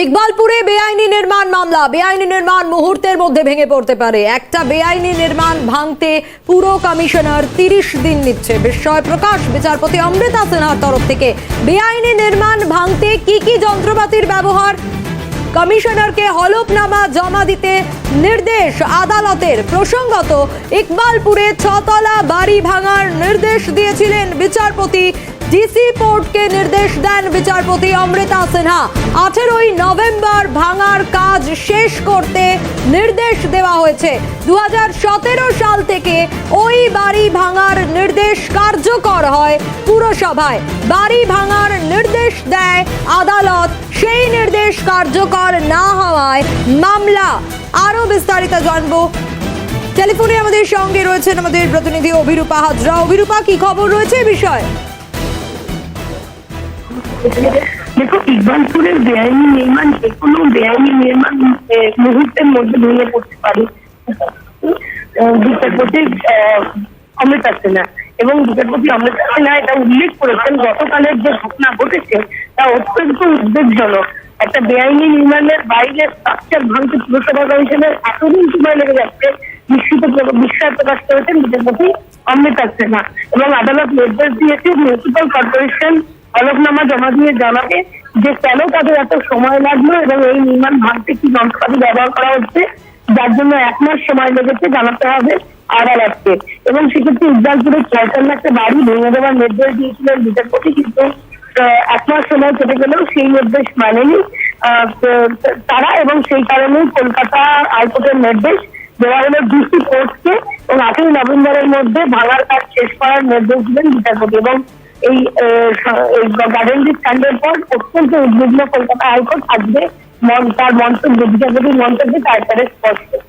ইকবালপুরে বেআইনি নির্মাণ মামলা। বেআইনি নির্মাণ মুহূর্তের মধ্যে ভেঙে পড়তে পারে। একটা বেআইনি নির্মাণ ভাঙতে পুরো কমিশনার তিরিশ দিন নিচ্ছে। বিস্ময় প্রকাশ বিচারপতি অমৃতা সিনহার তরফ থেকে বেআইনি নির্মাণ ভাঙতে কি কি যন্ত্রপাতির ব্যবহার? কমিশনারকে হলফনামা জমা দিতে নির্দেশ আদালতের। প্রসঙ্গত, ইকবালপুরে ছতলা বাড়ি ভাঙার নির্দেশ দিয়েছিলেন বিচারপতি ডিসি পোর্টকে নির্দেশ দেন বিচারপতি অমৃতা সিনহা। আঠেরোই নভেম্বর ভাঙার কাজ শেষ করতে নির্দেশ দেওয়া হয়েছে। দু সাল থেকে ওই বাড়ি ভাঙার নির্দেশ কার্যকর হয় পুরসভায়। বাড়ি ভাঙার নির্দেশ দেয় আদালত, সেই নির্দেশ কার্যকর না হওয়ায় মামলা। আরও বিস্তারিত জানব। টেলিফোনে আমাদের সঙ্গে রয়েছেন আমাদের প্রতিনিধি অভিরূপা হাজরা। অভিরূপা, কি খবর রয়েছে বিষয়ে? দেখো বেআইনি নির্মাণ যে কোনো বেআইনি নির্মাণ মুহূর্তের মধ্যে ভেঙে পড়তে পারে। বিচারপতি অমৃতা এবং বিচারপতি অমৃতা সিনহা এটা উল্লেখ করেছেন, গতকালের যে ঘটনা ঘটেছে, তা অত্যন্ত উদ্বেগজনক। একটা বেআইনি নির্মাণের বাইরে স্ট্রাকচার ভাঙতে পুরসভা কমিশনের এতদিন সময় লেগে যাচ্ছে নিশ্চিত বিস্ময় প্রকাশ করেছেন বিচারপতি অমৃতা সিনহা এবং আদালত নির্দেশ দিয়েছে মিউনিসিপাল কর্পোরেশন হলফনামা জমা দিয়ে জানাবে যে কেন তাদের এত সময় লাগল এবং এই নির্মাণ ভাঙতে কি যন্ত্রপাতি ব্যবহার করা হচ্ছে, যার জন্য এক মাস সময় লেগেছে জানাতে হবে আদালতকে। এবং সেক্ষেত্রে ইকবালপুরে ছয়টান্ন একটা বাড়ি ভেঙে দেওয়ার নির্দেশ দিয়েছিলেন বিচারপতি, কিন্তু এক মাস সময় কেটে গেলেও সেই নির্দেশ মানেনি। তারা এবং সেই কারণেই কলকাতা হাইকোর্টের নির্দেশ দেওয়া হলো ডিসি কোর্টকে এবং আঠেরোই নভেম্বরের মধ্যে ভাঙার কাজ শেষ করার নির্দেশ দিলেন বিচারপতি। এবং এই গার্ডেন স্ট্যান্ডের পর অত্যন্ত উদ্বিগ্ন কলকাতা হাইকোর্ট মন- তার মন্তব্য, বিচারপতির মন্তব্যে তারপরে স্পষ্ট।